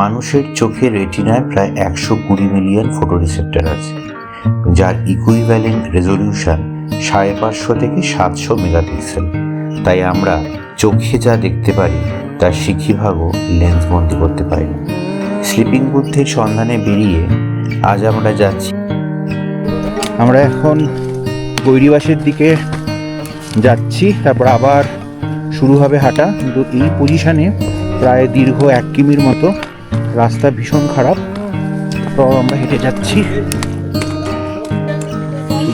মানুষের চোখের রেটিনায় প্রায় একশো কুড়ি মিলিয়ন ফটোরিসেপ্টর আছে, যার ইকুইভ্যালেন্ট রেজলিউশন সাড়ে পাঁচশো থেকে সাতশো মেগাপিক্সেল। তাই আমরা চোখে যা দেখতে পারি তার লেন্স বন্দি করতে পারি স্লিপিং বুদ্ধের সন্ধানে বেরিয়ে আজ আমরা যাচ্ছি। আমরা এখন গৈরিবাসের দিকে যাচ্ছি, তারপর আবার শুরু হবে হাঁটা। কিন্তু এই পজিশানে প্রায় দীর্ঘ এক কিমির মতো রাস্তা ভীষণ খারাপ তো আমরা হেঁটে যাচ্ছি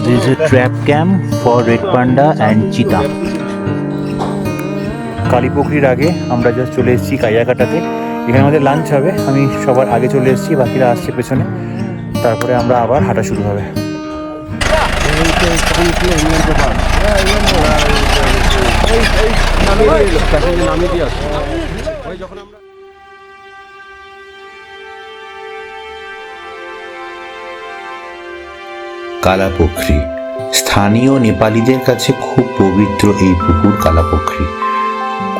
this a trap camp for red panda and cheetah কালীপুকুরির আগে আমরা জাস্ট চলে এসেছি কাইয়াকাটাতে এখানে আমাদের লাঞ্চ হবে আমি সবার আগে চলে এসেছি বাকিরা আসছে পেছনে তারপরে আমরা আবার হাঁটা শুরু হবে কালাপোখরি। স্থানীয় নেপালিদের কাছে খুব পবিত্র এই পুকুর কালাপোখরি।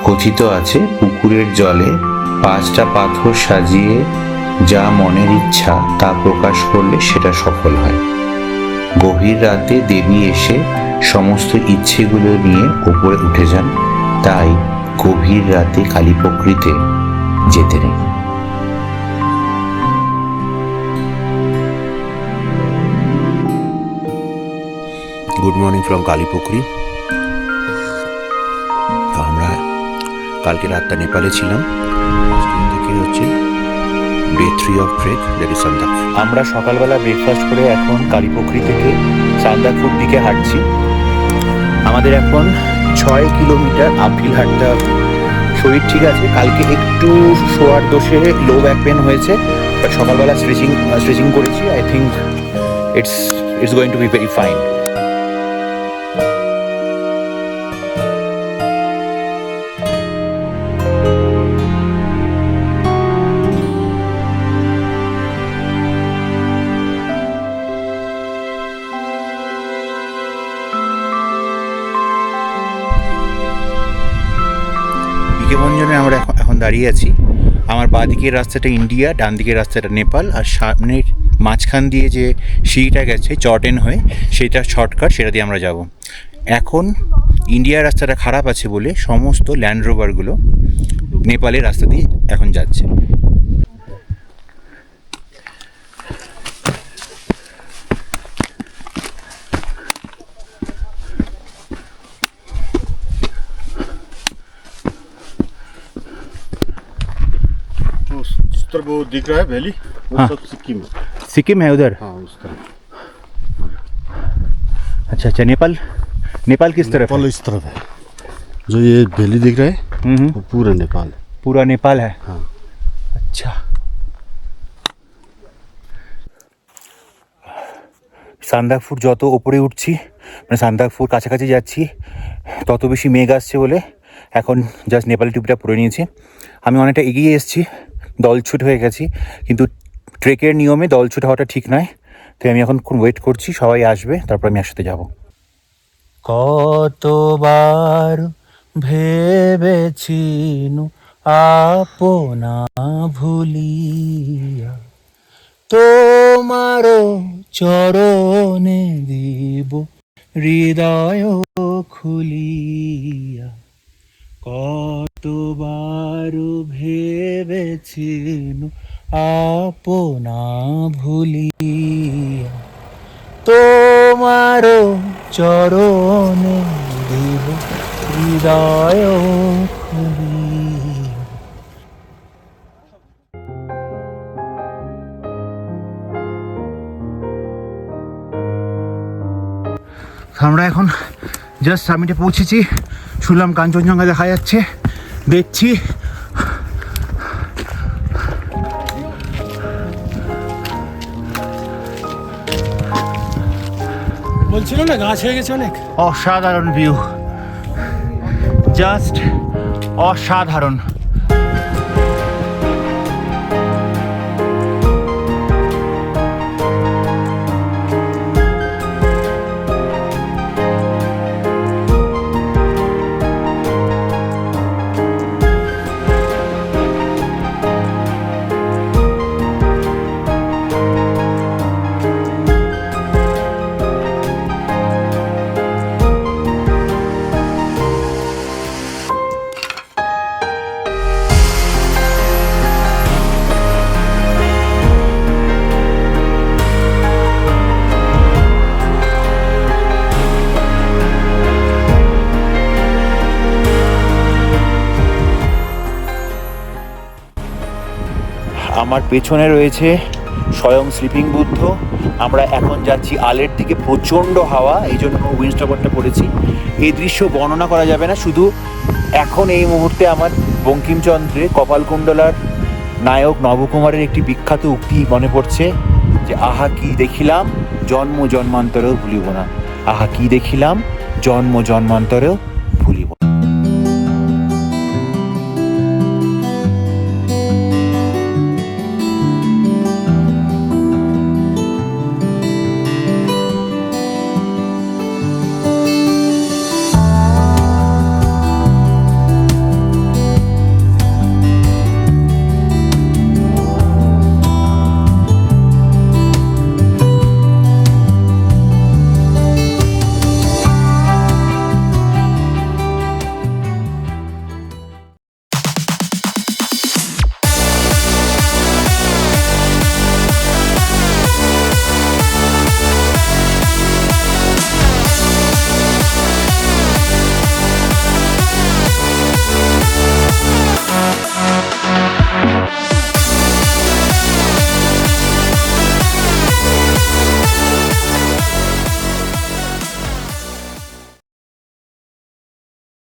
কথিত আছে, পুকুরের জলে পাঁচটা পাথর সাজিয়ে যা মনের ইচ্ছা তা প্রকাশ করলে সেটা সফল হয়। গভীর রাতে দেবী এসে সমস্ত ইচ্ছেগুলো নিয়ে ওপরে উঠে যান, তাই গভীর রাতে কালীপোখরিতে যেতে নেই। Good morning from Kalipokhri. তো আমরা কালকে রাতটা নেপালে ছিলাম। থেকে হচ্ছে day three of trek that is আমরা সকালবেলা ব্রেকফাস্ট করে এখন কালীপুকুরি থেকে চান্দাপুর দিকে হাঁটছি। আমাদের এখন ছয় কিলোমিটার আপহিল হাঁটতে হবে। শরীর ঠিক আছে, কালকে একটু শোয়ার দোষে লো ব্যাক পেন হয়েছে সকালবেলা স্ট্রেচিং স্ট্রেচিং করেছি। I think it's it's going to be very fine বিকেভঞ্জনে আমরা এখন এখন দাঁড়িয়ে আছি। আমার বাঁ দিকের রাস্তাটা ইন্ডিয়া ডান দিকের রাস্তাটা নেপাল, আর সামনের মাঝখান দিয়ে যে সিঁড়িটা গেছে, চটেন হয়ে, সেটা শর্টকাট, সেটা দিয়ে আমরা যাব। এখন ইন্ডিয়ার রাস্তাটা খারাপ আছে বলে সমস্ত ল্যান্ড রোভারগুলো নেপালের রাস্তা দিয়ে এখন যাচ্ছে। वो दिख रहा है वैली वो हाँ। सब सिक्किम है सिक्किम है उधर हाँ उस तरफ अच्छा अच्छा नेपाल नेपाल किस तरफ नेपाल है? इस तरफ है जो ये वैली दिख रहा है हम्म, हम्म, वो पूरा नेपाल है पूरा नेपाल है हाँ আচ্ছা সান্দাকফুর যত ওপরে উঠছি মানে সান্দাকফুর কাছাকাছি যাচ্ছি তত বেশি মেঘ আসছে বলে এখন জাস্ট নেপালি টুপিটা পরে নিয়েছি আমি অনেকটা এগিয়ে এসেছি দলছুট হয়ে গেছি, কিন্তু ট্রেকের নিয়মে দলছুট হওয়াটা ঠিক নয়। তাই আমি এখন ওয়েট করছি, সবাই আসবে, তারপর আমি একসাথে যাব। কতবার ভেবেছিনু আপনা ভুলিয়া, তোমারও চরণে দিব হৃদয় খুলিয়া। কতবার ভেবেছিনু আপনা ভুলিয়া? তোমার চরণে দিব হৃদয় আমরা এখন জাস্ট সামিটে পৌঁছেছি। শুনলাম কাঞ্চনজঙ্ঘা দেখা যাচ্ছে। দেখছি। বলছিল না গাছ হয়ে গেছে অনেক। অসাধারণ ভিউ জাস্ট অসাধারণ। আমার পেছনে রয়েছে স্বয়ং স্লিপিং বুদ্ধ। আমরা এখন যাচ্ছি আলের দিকে, প্রচণ্ড হাওয়া এই জন্য উইন্ডস্টপারটা পড়েছি। এই দৃশ্য বর্ণনা করা যাবে না, শুধু এখন এই মুহূর্তে আমার বঙ্কিমচন্দ্রে কপালকুণ্ডলার নায়ক নবকুমারের একটি বিখ্যাত উক্তি মনে পড়ছে যে, আহা, কি দেখিলাম? জন্ম জন্মান্তরেও ভুলিব না। আহা, কি দেখিলাম? জন্ম জন্মান্তরেও